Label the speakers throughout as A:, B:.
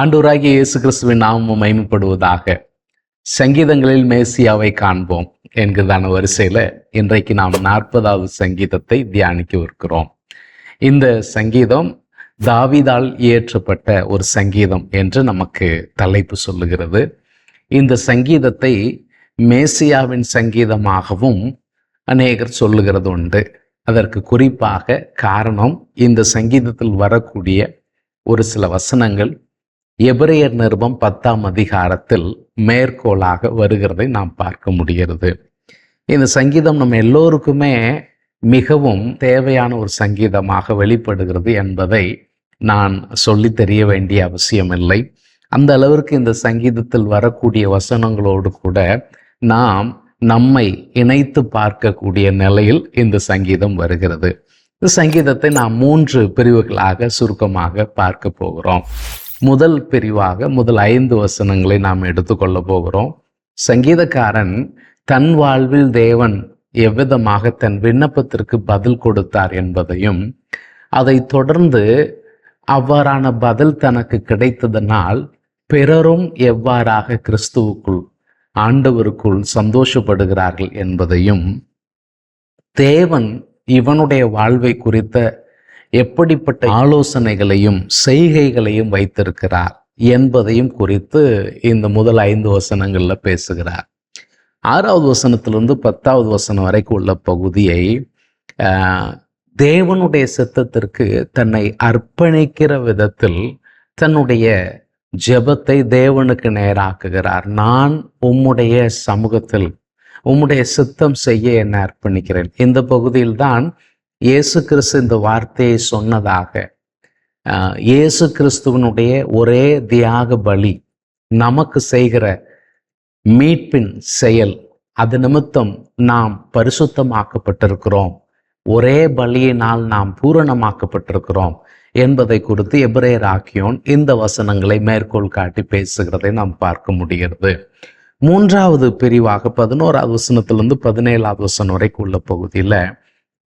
A: ஆண்டூராகிய இயேசு கிறிஸ்துவின் நாமம் மயமப்படுவதாக சங்கீதங்களில் மேசியாவை காண்போம் என்கிறதான வரிசையில் இன்றைக்கு நாம் நாற்பதாவது சங்கீதத்தை தியானிக்க இருக்கிறோம். இந்த சங்கீதம் தாவிதால் இயற்றப்பட்ட ஒரு சங்கீதம் என்று நமக்கு தலைப்பு சொல்லுகிறது. இந்த சங்கீதத்தை மேசியாவின் சங்கீதமாகவும் அநேகர் சொல்லுகிறது உண்டு அதற்கு குறிப்பாக காரணம் இந்த சங்கீதத்தில் வரக்கூடிய ஒரு சில வசனங்கள் எபிரேயர் நிருபம் பத்தாம் அதிகாரத்தில் மேற்கோளாக வருகிறதை நாம் பார்க்க முடிகிறது. இந்த சங்கீதம் நம்ம எல்லோருக்குமே மிகவும் தேவையான ஒரு சங்கீதமாக வெளிப்படுகிறது என்பதை நான் சொல்லி தெரிய வேண்டிய அவசியமில்லை. அந்த அளவிற்கு இந்த சங்கீதத்தில் வரக்கூடிய வசனங்களோடு கூட நாம் நம்மை இணைத்து பார்க்கக்கூடிய நிலையில் இந்த சங்கீதம் வருகிறது. இந்த சங்கீதத்தை நாம் மூன்று பிரிவுகளாக சுருக்கமாக பார்க்க போகிறோம். முதல் பிரிவாக முதல் ஐந்து வசனங்களை நாம் எடுத்துக்கொள்ள போகிறோம். சங்கீதக்காரன் தன் வாழ்வில் தேவன் எவ்விதமாக தன் விண்ணப்பத்திற்கு பதில் கொடுத்தார் என்பதையும் அதை தொடர்ந்து அவ்வாறான பதில் தனக்கு கிடைத்ததனால் பிறரும் எவ்வாறாக கிறிஸ்துவுக்குள் ஆண்டவருக்குள் சந்தோஷப்படுகிறார்கள் என்பதையும் தேவன் இவனுடைய வாழ்வை குறித்த எப்படிப்பட்ட ஆலோசனைகளையும் செய்கைகளையும் வைத்திருக்கிறார் என்பதையும் குறித்து இந்த முதல் ஐந்து வசனங்கள்ல பேசுகிறார். ஆறாவது வசனத்திலிருந்து பத்தாவது வசனம் வரைக்கும் உள்ள பகுதியை தேவனுடைய சித்தத்திற்கு தன்னை அர்ப்பணிக்கிற விதத்தில் தன்னுடைய ஜெபத்தை தேவனுக்கு நேராக்குகிறார். நான் உம்முடைய சமூகத்தில் உம்முடைய சித்தம் செய்ய என்ன அர்ப்பணிக்கிறேன். இந்த பகுதியில் தான் இயேசு கிறிஸ்து இந்த வார்த்தையை சொன்னதாக இயேசு கிறிஸ்துவனுடைய ஒரே தியாக பலி நமக்கு செய்கிற மீட்பின் செயல் அது நிமித்தம் நாம் பரிசுத்தமாக்கப்பட்டிருக்கிறோம். ஒரே பலியினால் நாம் பூரணமாக்கப்பட்டிருக்கிறோம் என்பதை குறித்து எபிரேயர் ஆக்கியோன் இந்த வசனங்களை மேற்கோள் காட்டி பேசுகிறதை நாம் பார்க்க முடிகிறது. மூன்றாவது பிரிவாக பதினோராவது வசனத்திலிருந்து பதினேழாவது வசனம் வரைக்கும் உள்ள பகுதியில்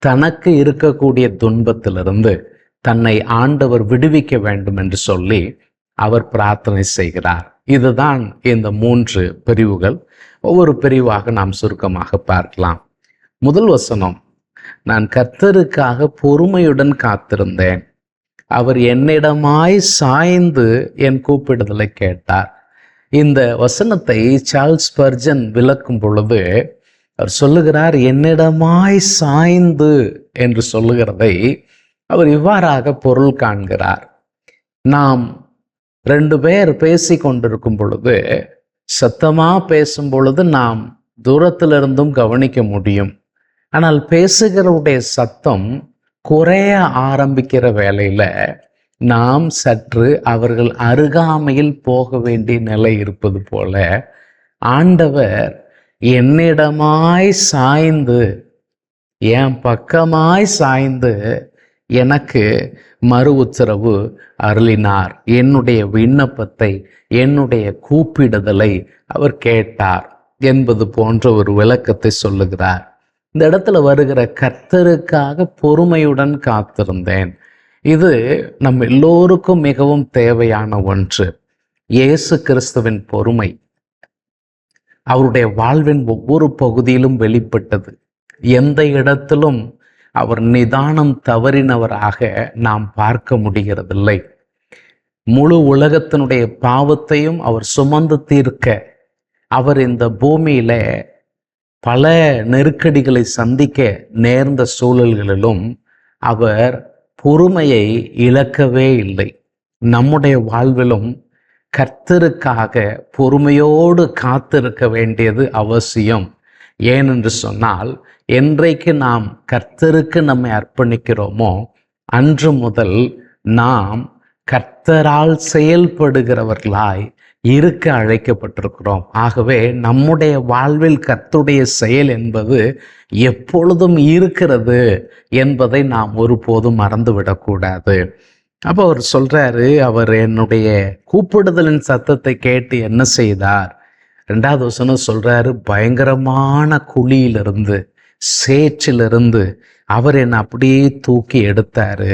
A: தனக்கு இருக்கக்கூடிய துன்பத்திலிருந்து தன்னை ஆண்டவர் விடுவிக்க வேண்டும் என்று சொல்லி அவர் பிரார்த்தனை செய்கிறார். இதுதான் இந்த மூன்று பிரிவுகள். ஒவ்வொரு பிரிவாக நாம் சுருக்கமாக பார்க்கலாம். முதல் வசனம் நான் கர்த்தருக்காக பொறுமையுடன் காத்திருந்தேன். அவர் என்னிடமாய் சாய்ந்து என் கூப்பிடுதலை கேட்டார். இந்த வசனத்தை சார்ல்ஸ் பர்ஜன் விளக்கும் பொழுது அவர் சொல்லுகிறார் என்னிடமாய் சாய்ந்து என்று சொல்லுகிறதை அவர் இவ்வாறாக பொருள் காண்கிறார். நாம் ரெண்டு பேர் பேசி கொண்டிருக்கும் பொழுது சத்தமாக பேசும் பொழுது நாம் தூரத்திலிருந்தும் கவனிக்க முடியும். ஆனால் பேசுகிறவுடைய சத்தம் குறைய ஆரம்பிக்கிற வேலையில் நாம் சற்று அவர்கள் அருகாமையில் போக வேண்டிய நிலை இருப்பது போல ஆண்டவர் என்னிடமாய் சாய்ந்து என் பக்கமாய் சாய்ந்து எனக்கு மறு உத்தரவு அருளினார். என்னுடைய விண்ணப்பத்தை என்னுடைய கூப்பிடுதலை அவர் கேட்டார் என்பது போன்ற ஒரு விளக்கத்தை சொல்லுகிறார். இந்த இடத்துல வருகிற கர்த்தருக்காக பொறுமையுடன் காத்திருந்தேன். இது நம் எல்லோருக்கும் மிகவும் தேவையான ஒன்று. இயேசு கிறிஸ்துவின் பொறுமை. அவருடைய வாழ்வின் ஒவ்வொரு பகுதியிலும் வெளிப்பட்டது. எந்த இடத்திலும் அவர் நிதானம் தவறினவராக நாம் பார்க்க முடிகிறதில்லை. முழு உலகத்தினுடைய பாவத்தையும் அவர் சுமந்து தீர்க்க அவர் இந்த பூமியில பல நெருக்கடிகளை சந்திக்க நேர்ந்த சூழல்களிலும் அவர் பொறுமையை இழக்கவே இல்லை. நம்முடைய வாழ்விலும் கர்த்தருக்காக பொறுமையோடு காத்திருக்க வேண்டியது அவசியம். ஏனென்று சொன்னால் என்றைக்கு நாம் கர்த்தருக்கு நம்மை அர்ப்பணிக்கிறோமோ அன்று முதல் நாம் கர்த்தரால் செயல்படுகிறவர்களாய் இருக்க அழைக்கப்பட்டிருக்கிறோம். ஆகவே நம்முடைய வாழ்வில் கர்த்துடைய செயல் என்பது எப்பொழுதும் இருக்கிறது என்பதை நாம் ஒருபோதும் மறந்துவிடக்கூடாது. அப்போ அவர் சொல்றாரு அவர் என்னுடைய கூப்பிடுதலின் சத்தத்தை கேட்டு என்ன செய்தார்? ரெண்டாவது வசனம் சொல்றாரு பயங்கரமான குழியிலிருந்து சேற்றிலிருந்து அவர் என்னை அப்படியே தூக்கி எடுத்தாரு.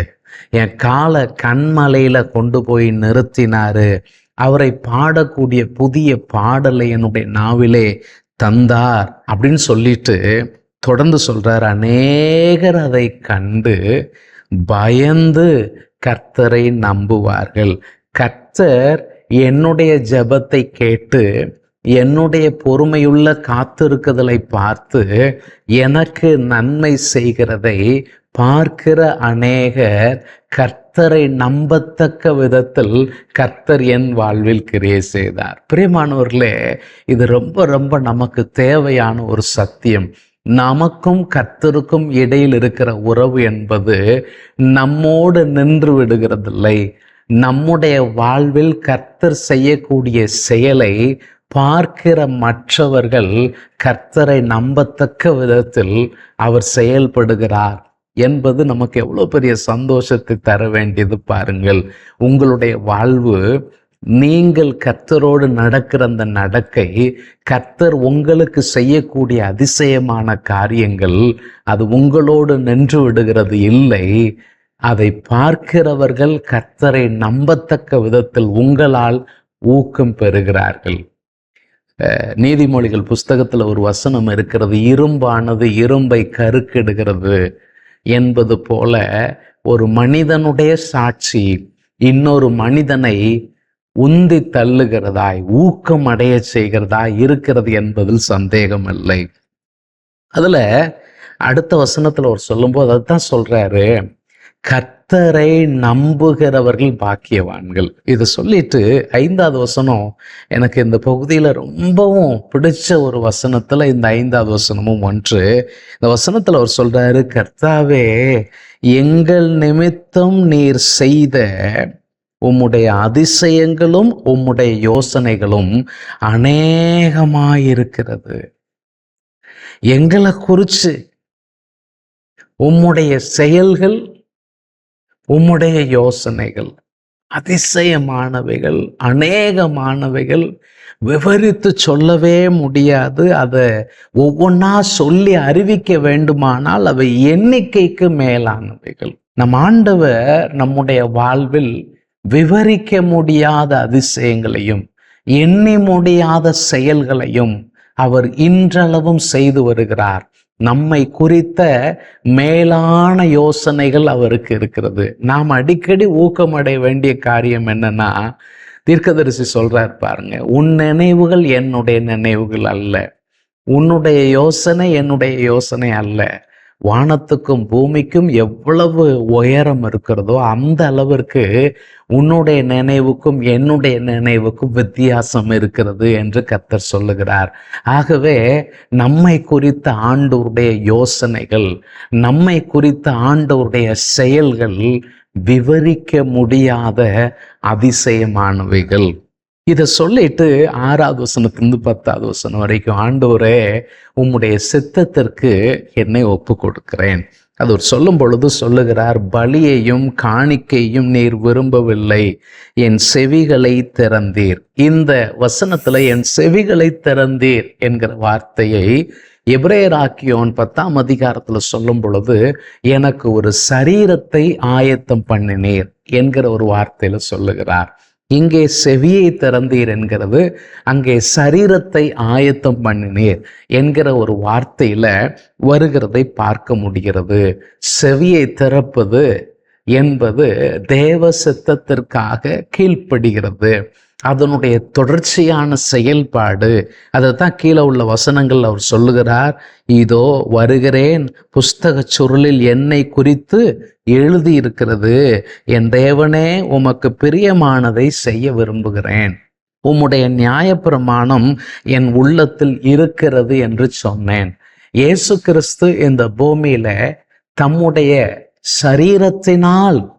A: என் காலை கண்மலையில கொண்டு போய் நிறுத்தினாரு. அவரை பாடக்கூடிய புதிய பாடலை என்னுடைய நாவிலே தந்தார் அப்படின்னு சொல்லிட்டு தொடர்ந்து சொல்கிறார் அநேகர் அதை கண்டு பயந்து கர்த்தரை நம்புவார்கள். கர்த்தர் என்னுடைய ஜெபத்தை கேட்டு என்னுடைய பொறுமையுள்ள காத்திருக்குதலை பார்த்து எனக்கு நன்மை செய்கிறதை பார்க்கிற அநேகர் கர்த்தரை நம்பத்தக்க விதத்தில் கர்த்தர் என் வாழ்வில் கிரியை செய்தார். பிரியமானவர்களே இது ரொம்ப ரொம்ப நமக்கு தேவையான ஒரு சத்தியம். நமக்கும் கர்த்தருக்கும் இடையில் இருக்கிற உறவு என்பது நம்மோடு நின்று விடுகிறதில்லை. நம்முடைய வாழ்வில் கர்த்தர் செய்யக்கூடிய செயலை பார்க்கிற மற்றவர்கள் கர்த்தரை நம்பத்தக்க விதத்தில் அவர் செயல்படுகிறார் என்பது நமக்கு எவ்வளோ பெரிய சந்தோஷத்தை தர வேண்டியது பாருங்கள். உங்களுடைய வாழ்வு நீங்கள் கர்த்தரோடு நடக்கிற அந்த நடக்கை கர்த்தர் உங்களுக்கு செய்யக்கூடிய அதிசயமான காரியங்கள் அது உங்களோடு நின்று விடுகிறது இல்லை. அதை பார்க்கிறவர்கள் கர்த்தரை நம்பத்தக்க விதத்தில் உங்களால் ஊக்கம் பெறுகிறார்கள். நீதிமொழிகள் புஸ்தகத்தில் ஒரு வசனம் இருக்கிறது இரும்பானது இரும்பை கருக்கெடுகிறது என்பது போல ஒரு மனிதனுடைய சாட்சி இன்னொரு மனிதனை உந்தி தள்ளுகிறதாய் ஊக்கம் அடைய செய்கிறதாய் இருக்கிறது என்பதில் சந்தேகம் இல்லை அதுல அடுத்த வசனத்துல அவர் சொல்லும்போது அதுதான் சொல்றாரு கர்த்தரை நம்புகிறவர்கள் பாக்கியவான்கள். இதை சொல்லிட்டு ஐந்தாவது வசனம் எனக்கு இந்த பகுதியில் ரொம்பவும் பிடிச்ச ஒரு வசனத்துல இந்த ஐந்தாவது வசனமும் ஒன்று. இந்த வசனத்துல அவர் சொல்றாரு கர்த்தாவே எங்கள் நிமித்தம் நீர் செய்த உம்முடைய அதிசயங்களும் உம்முடைய யோசனைகளும் அநேகமாயிருக்கிறது. எங்களை குறிச்சு உம்முடைய செயல்கள் உம்முடைய யோசனைகள் அதிசயமானவைகள் அநேகமானவைகள் விவரித்து சொல்லவே முடியாது. அதை ஒவ்வொன்றா சொல்லி அறிவிக்க வேண்டுமானால் அவை எண்ணிக்கைக்கு மேலானவைகள். நம் ஆண்டவர் நம்முடைய வாழ்வில் விவரிக்க முடியாத அதிசயங்களையும் எண்ணி முடியாத செயல்களையும் அவர் இன்றளவும் செய்து வருகிறார். நம்மை குறித்த மேலான யோசனைகள் அவருக்கு இருக்கிறது. நாம் அடிக்கடி ஊக்கமடைய வேண்டிய காரியம் என்னன்னா தீர்க்கதரிசி சொல்றார் பாருங்க உன் நினைவுகள் என்னுடைய நினைவுகள் அல்ல. உன்னுடைய யோசனை என்னுடைய யோசனை அல்ல. வானத்துக்கும் பூமிக்கும் எவ்வளவு உயரம் இருக்கிறதோ அந்த அளவிற்கு உன்னுடைய நினைவுக்கும் என்னுடைய நினைவுக்கும் வித்தியாசம் இருக்கிறது என்று கத்தர் சொல்லுகிறார். ஆகவே நம்மை குறித்த ஆண்டவருடைய யோசனைகள் நம்மை குறித்த ஆண்டவருடைய செயல்கள் விவரிக்க முடியாத அதிசயமானவைகள். இதை சொல்லிட்டு ஆறாவது வசனத்திலிருந்து பத்தாவது வசனம் வரைக்கும் ஆண்டவரே உம்முடைய சித்தத்திற்கு என்னை ஒப்பு கொடுக்கிறேன் அது ஒரு சொல்லும் பொழுது சொல்லுகிறார் பலியையும் காணிக்கையும் நீர் விரும்பவில்லை. என் செவிகளை திறந்தீர். இந்த வசனத்துல என் செவிகளை திறந்தீர் என்கிற வார்த்தையை எப்ரேராக்கியோன் பத்தாம் அதிகாரத்துல சொல்லும் பொழுது எனக்கு ஒரு சரீரத்தை ஆயத்தம் பண்ணினீர் என்கிற ஒரு வார்த்தையில சொல்லுகிறார். இங்கே செவியை திறந்தீர் என்கிறது அங்கே சரீரத்தை ஆயத்தம் பண்ணினீர் என்கிற ஒரு வார்த்தையில வருகிறதை பார்க்க முடிகிறது. செவியை திறப்பது என்பது தேவ சித்தத்திற்காக கீழ்ப்படுகிறது. அதனுடைய தொடர்ச்சியான செயல்பாடு. அதை தான் கீழே உள்ள வசனங்கள் அவர் சொல்லுகிறார் இதோ வருகிறேன் புஸ்தக சுருளில் என்னை குறித்து எழுதியிருக்கிறது என் தேவனே உமக்கு பிரியமானதை செய்ய விரும்புகிறேன். உம்முடைய நியாயப்பிரமாணம் என் உள்ளத்தில் இருக்கிறது என்று சொன்னேன். இயேசு கிறிஸ்து இந்த பூமியில தம்முடைய சரீரத்தினால்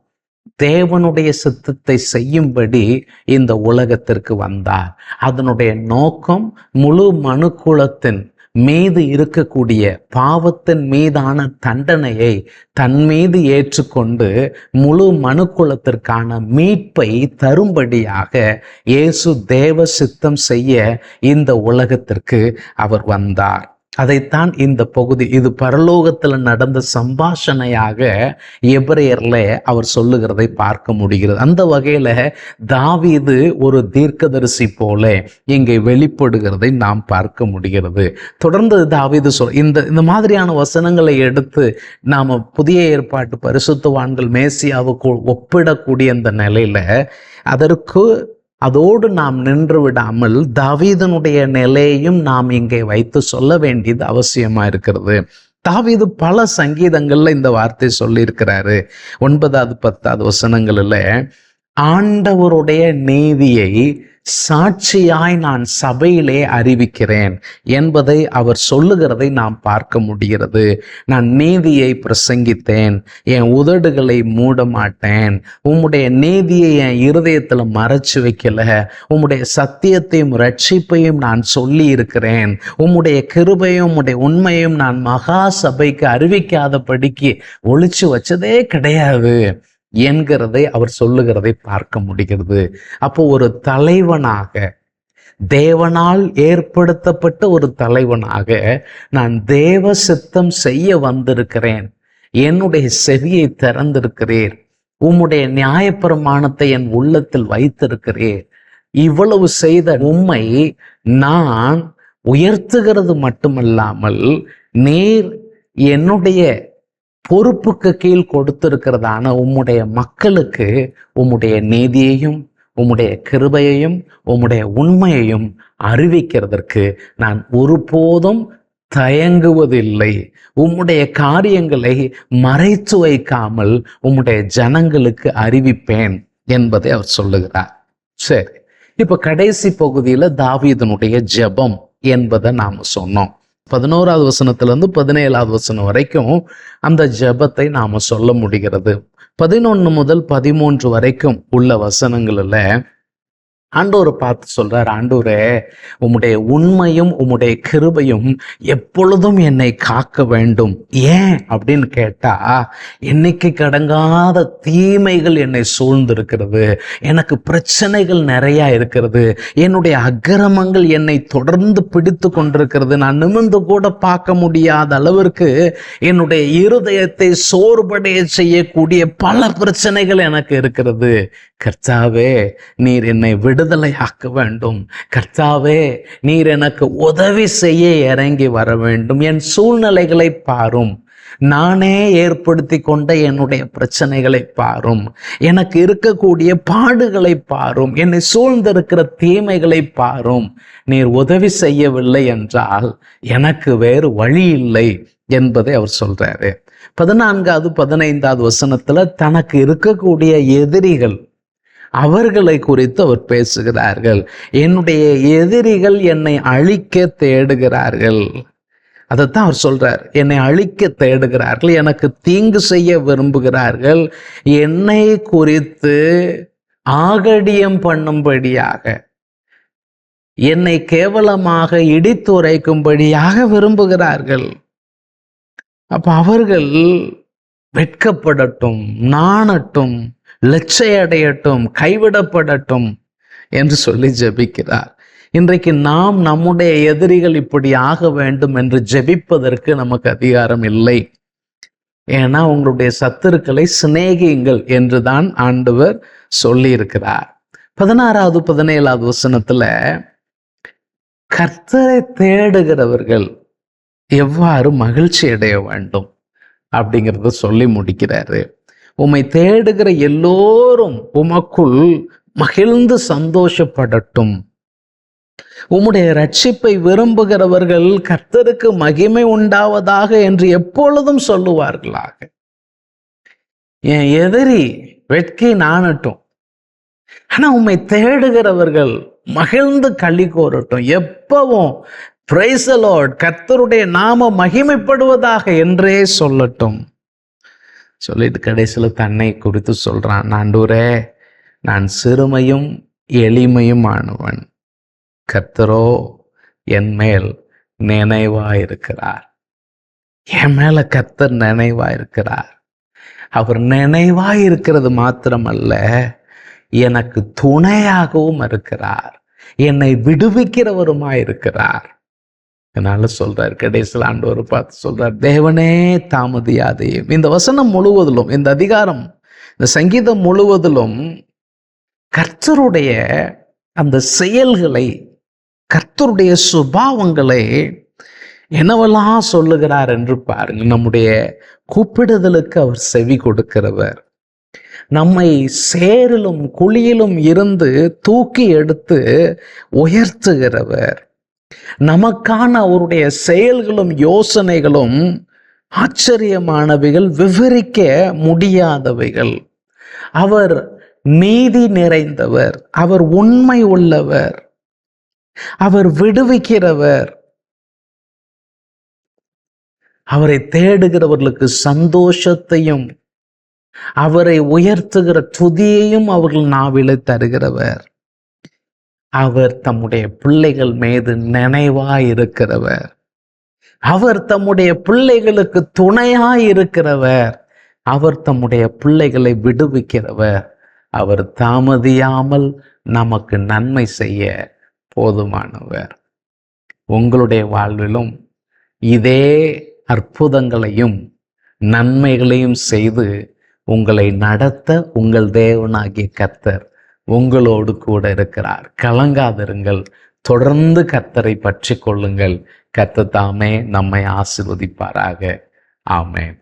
A: தேவனுடைய சித்தத்தை செய்யும்படி இந்த உலகத்திற்கு வந்தார். அதனுடைய நோக்கம் முழு மனுக்குலத்தின் மீது இருக்கக்கூடிய பாவத்தின் மீதான தண்டனையை தன் மீது ஏற்றுக்கொண்டு முழு மனுக்குலத்திற்கான மீட்பை தரும்படியாக இயேசு தேவ சித்தம் செய்ய இந்த உலகத்திற்கு அவர் வந்தார். அதைத்தான் இந்த பகுதி இது பரலோகத்தில் நடந்த சம்பாஷணையாக எபிரேயர்ல அவர் சொல்லுகிறதை பார்க்க முடிகிறது. அந்த வகையில் தாவீது ஒரு தீர்க்கதரிசி போல இங்கே வெளிப்படுகிறதை நாம் பார்க்க முடிகிறது. தொடர்ந்து தாவீது சொல் இந்த இந்த மாதிரியான வசனங்களை எடுத்து நாம் புதிய ஏற்பாட்டு பரிசுத்தவான்கள் மேசியாவுக்கு ஒப்பிடக்கூடிய இந்த நிலையில் அதற்கு அதோடு நாம் நின்று விடாமல் தாவீதனுடைய நிலையையும் நாம் இங்கே வைத்து சொல்ல வேண்டியது அவசியமா இருக்கிறது. தாவீது பல சங்கீதங்கள்ல இந்த வார்த்தை சொல்லியிருக்கிறாரு. ஒன்பதாவது பத்தாவது வசனங்கள்ல ஆண்டவருடைய நீதியை சாட்சியாய் நான் சபையிலே அறிவிக்கிறேன் என்பதை அவர் சொல்லுகிறதை நாம் பார்க்க முடிகிறது. நான் நீதியை பிரசங்கித்தேன் என் உதடுகளை மூட மாட்டேன் உம்முடைய நீதியை என் இருதயத்தில் மறைச்சு வைக்கல உம்முடைய சத்தியத்தையும் ரட்சிப்பையும் நான் சொல்லி இருக்கிறேன் உம்முடைய கிருபையும் உம்முடைய உண்மையும் நான் மகா சபைக்கு அறிவிக்காதபடிக்கு ஒழிச்சு வச்சதே கிடையாது. என்கிறதை அவர் சொல்லுகிறதை பார்க்க முடிகிறது. அப்போ ஒரு தலைவனாக தேவனால் ஏற்படுத்தப்பட்ட ஒரு தலைவனாக நான் தேவ சித்தம் செய்ய வந்திருக்கிறேன். என்னுடைய செவியை திறந்திருக்கிறேன் உம்முடைய நியாயப்பிரமாணத்தை என் உள்ளத்தில் வைத்திருக்கிறேன் இவ்வளவு செய்த உண்மை நான் உயர்த்துகிறது மட்டுமல்லாமல் நீர் என்னுடைய பொறுப்புக்கு கீழ் கொடுத்திருக்கிறதான உம்முடைய மக்களுக்கு உம்முடைய நீதியையும் உம்முடைய கிருபையையும் உம்முடைய உண்மையையும் அறிவிக்கிறதற்கு நான் ஒருபோதும் தயங்குவதில்லை. உம்முடைய காரியங்களை மறைத்து வைக்காமல் உம்முடைய ஜனங்களுக்கு அறிவிப்பேன் என்பதை அவர் சொல்லுகிறார். சரி இப்ப கடைசி பகுதியில் தாவீதனுடைய ஜெபம் என்பதை நாம் சொன்னோம். பதினோராவது வசனத்திலேருந்து பதினேழாவது வசனம் வரைக்கும் அந்த ஜெபத்தை நாம் சொல்ல முடிகிறது. பதினொன்று முதல் பதிமூன்று வரைக்கும் உள்ள வசனங்களில் ஆண்டோரை பார்த்து சொல்றார் ஆண்டோரே உம்முடைய உண்மையும் உம்முடைய கிருபையும் எப்பொழுதும் என்னை காக்க வேண்டும். ஏன்? அப்படின்னு கேட்டா என்னைக்கு கடங்காத தீமைகள் என்னை சூழ்ந்திருக்கிறது. எனக்கு பிரச்சனைகள் நிறைய இருக்கிறது. என்னுடைய அக்கிரமங்கள் என்னை தொடர்ந்து பிடித்து கொண்டிருக்கிறது. நான் நிமிர்ந்து கூட பார்க்க முடியாத அளவிற்கு என்னுடைய இருதயத்தை சோர்வடைய செய்யக்கூடிய பல பிரச்சனைகள் எனக்கு இருக்கிறது. கர்த்தாவே நீர் என்னை விடுதலையாக்க வேண்டும். கர்த்தாவே நீர் எனக்கு உதவி செய்ய இறங்கி வர வேண்டும். என் சூழ்நிலைகளை பாரும். நானே ஏற்படுத்தி கொண்ட என்னுடைய பிரச்சனைகளை பாரும். எனக்கு இருக்கக்கூடிய பாடுகளை பாரும். என்னை சூழ்ந்திருக்கிற தீமைகளை பாரும். நீர் உதவி செய்யவில்லை என்றால் எனக்கு வேறு வழி இல்லை என்பதை அவர் சொல்றாரு. பதினான்காவது பதினைந்தாவது வசனத்துல தனக்கு இருக்கக்கூடிய எதிரிகள் அவர்களை குறித்து அவர் பேசுகிறார்கள். என்னுடைய எதிரிகள் என்னை அழிக்க தேடுகிறார்கள். அதைத்தான் அவர் சொல்றார். என்னை அழிக்க தேடுகிறார்கள். எனக்கு தீங்கு செய்ய விரும்புகிறார்கள். என்னை குறித்து ஆகடியம் பண்ணும்படியாக என்னை கேவலமாக இடித்துரைக்கும்படியாக விரும்புகிறார்கள். அப்ப அவர்கள் வெட்கப்படட்டும் நாணட்டும் லட்சையடையட்டும் கைவிடப்படட்டும் என்று சொல்லி ஜெபிக்கிறார். இன்றைக்கு நாம் நம்முடைய எதிரிகள் இப்படி ஆக வேண்டும் என்று ஜெபிப்பதற்கு நமக்கு அதிகாரம் இல்லை. ஏன்னா உங்களுடைய சத்துருக்களை சிநேகியுங்கள் என்றுதான் ஆண்டவர் சொல்லியிருக்கிறார். பதினாறாவது பதினேழாவது வசனத்துல கர்த்தரை தேடுகிறவர்கள் எவ்வாறு மகிழ்ச்சி அடைய வேண்டும்? அப்படிங்கிறத சொல்லி முடிக்கிறாரு. உம்மை தேடுகிற எல்லோரும் உமக்குள் மகிழ்ந்து சந்தோஷப்படட்டும். உம்முடைய ரட்சிப்பை விரும்புகிறவர்கள் கர்த்தருக்கு மகிமை உண்டாவதாக என்று எப்பொழுதும் சொல்லுவார்களாக. என் எதிரி வெட்கி நாணட்டும். ஆனா உம்மை தேடுகிறவர்கள் மகிழ்ந்து களி கோரட்டும். எப்பவும் பிரைசலோட் கர்த்தருடைய நாம மகிமைப்படுவதாக என்றே சொல்லட்டும். சொல்லிட்டு கடைசியில் தன்னை குறித்து சொல்கிறான் ஆண்டூரே நான் சிறுமையும் எளிமையும் ஆனவன். கர்த்தரோ என் மேல் நினைவாயிருக்கிறார். என் மேல கர்த்தர் நினைவாயிருக்கிறார். அவர் நினைவாயிருக்கிறது மாத்திரமல்ல எனக்கு துணையாகவும் இருக்கிறார். என்னை விடுவிக்கிறவருமாயிருக்கிறார். அதனால சொல்றார் கடைசியில் ஆண்டவர் பார்த்து சொல்றார் தேவனே தாமதியாதையும். இந்த வசனம் முழுவதிலும் இந்த அதிகாரம் இந்த சங்கீதம் முழுவதிலும் கர்த்தருடைய அந்த செயல்களை கர்த்தருடைய சுபாவங்களை என்னவெல்லாம் சொல்லுகிறார் என்று பாருங்க. நம்முடைய கூப்பிடுதலுக்கு அவர் செவி கொடுக்கிறவர். நம்மை சேரிலும் குழியிலும் இருந்து தூக்கி எடுத்து உயர்த்துகிறவர். நமக்கான அவருடைய செயல்களும் யோசனைகளும் ஆச்சரியமானவைகள் விவரிக்க முடியாதவைகள். அவர் நீதி நிறைந்தவர் அவர் உண்மை உள்ளவர் அவர் விடுவிக்கிறவர். அவரை தேடுகிறவர்களுக்கு சந்தோஷத்தையும் அவரை உயர்த்துகிற துதியையும் அவர்கள் நாவில தருகிறவர். அவர் தம்முடைய பிள்ளைகள் மீது நினைவாய் இருக்கிறவர் அவர் தம்முடைய பிள்ளைகளுக்கு துணையாய் இருக்கிறவர் அவர் தம்முடைய பிள்ளைகளை விடுவிக்கிறவர். அவர் தாமதியாமல் நமக்கு நன்மை செய்ய போதுமானவர். உங்களுடைய வாழ்விலும் இதே அற்புதங்களையும் நன்மைகளையும் செய்து உங்களை நடத்த உங்கள் தேவனாகிய கர்த்தர் உங்களோடு கூட இருக்கிறார். கலங்காதிருங்கள். தொடர்ந்து கத்தரை பற்றி கொள்ளுங்கள். கத்த தாமே நம்மை ஆசிர்வதிப்பாராக. ஆமேன்.